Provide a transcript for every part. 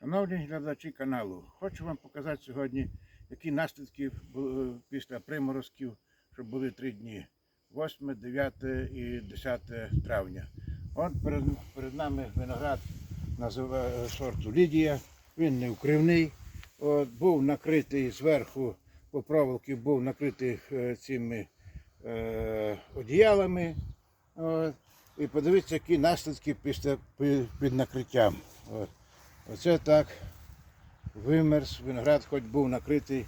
Шановні глядачі каналу, хочу вам показати сьогодні, які наслідки після приморозків, що були три дні. 8, 9 і 10 травня. От перед, перед нами виноград називає сорту Лідія. Він не укривний. От, був накритий зверху по проволоки, був накритий е, цими е, одіялами. От. І подивіться, які наслідки після під накриттям. От. Оце так вимерз, виноград хоч був накритий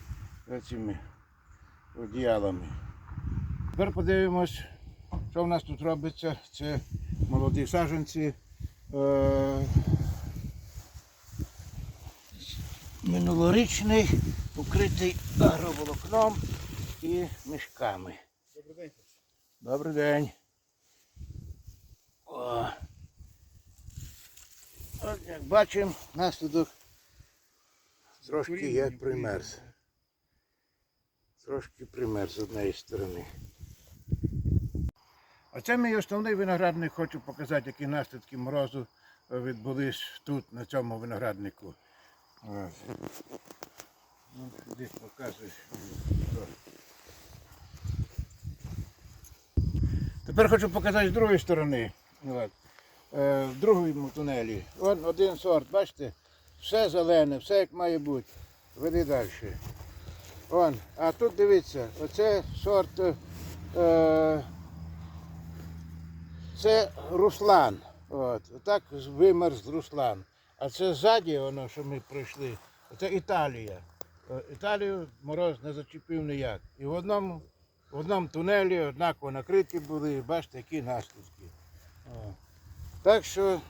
цими одіялами. Тепер подивимось, що в нас тут робиться. Це молоді саджанці. Е, минулорічний, укритий агроволокном і мішками. Добрий день. Добрий день. О. Як бачимо, наслідок трошки є примерз. Трошки примерз з однієї сторони. Оце мій основний виноградник, хочу показати, які наслідки морозу е, відбулись тут, на цьому винограднику. Ну, Десь показуєш. Тепер хочу показати з другої сторони. От. Е, в другому тунелі. От один сорт, бачите, все зелене, все як має бути. Веди далі. Вон. А тут дивіться, оце сорт. Е, це Руслан. От. Так вимерз Руслан. А це ззаді, воно, що ми пройшли, це Італія. Е, Італію мороз не зачепив ніяк. І в одному, в одному тунелі однаково накриті були, бачите, які наслідки. Так що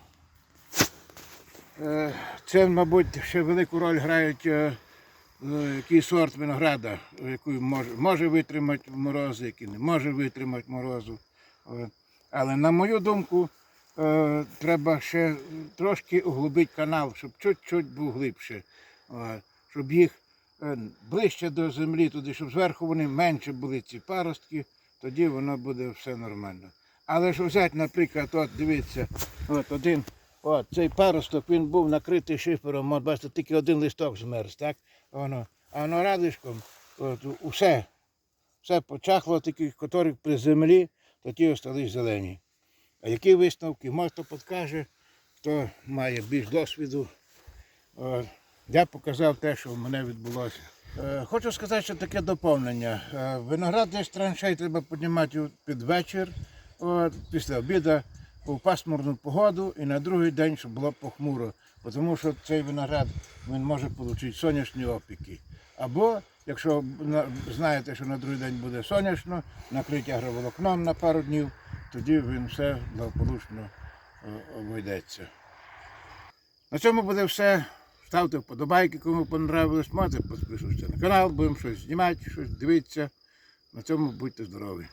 е, це, мабуть, ще велику роль грають е, е, який сорт винограда, який може, може витримати морози, який не може витримати морозу. Але на мою думку, треба ще трошки углубити канал, щоб чуть-чуть був глибше. Щоб їх ближче до землі, туди, щоб зверху вони менше були ці паростки, тоді воно буде все нормально. Але ж взяти, наприклад, от дивіться, от один, от цей паросток, він був накритий шифером, от бачите, тільки один листок змерз, так? Воно, а воно радишком, от, усе, все почахло, тільки котрі при землі, то ті остались зелені. А які висновки? Може, хто підкаже, хто має більш досвіду. От. Я показав те, що в мене відбулося. Е, Хочу сказати, що таке доповнення. Е, Виноград десь траншей треба піднімати під вечір, от, після обіду, у пасмурну погоду і на другий день, щоб було похмуро. Тому що цей виноград він може отримати сонячні опіки. Або, якщо знаєте, що на другий день буде сонячно, накриття агроволокном на пару днів, тоді він все благополучно е, обійдеться. На цьому буде все. Ставте вподобайки, кому понравилось. Можете підписуватися на канал, будемо щось знімати, щось дивитися. На цьому будьте здорові.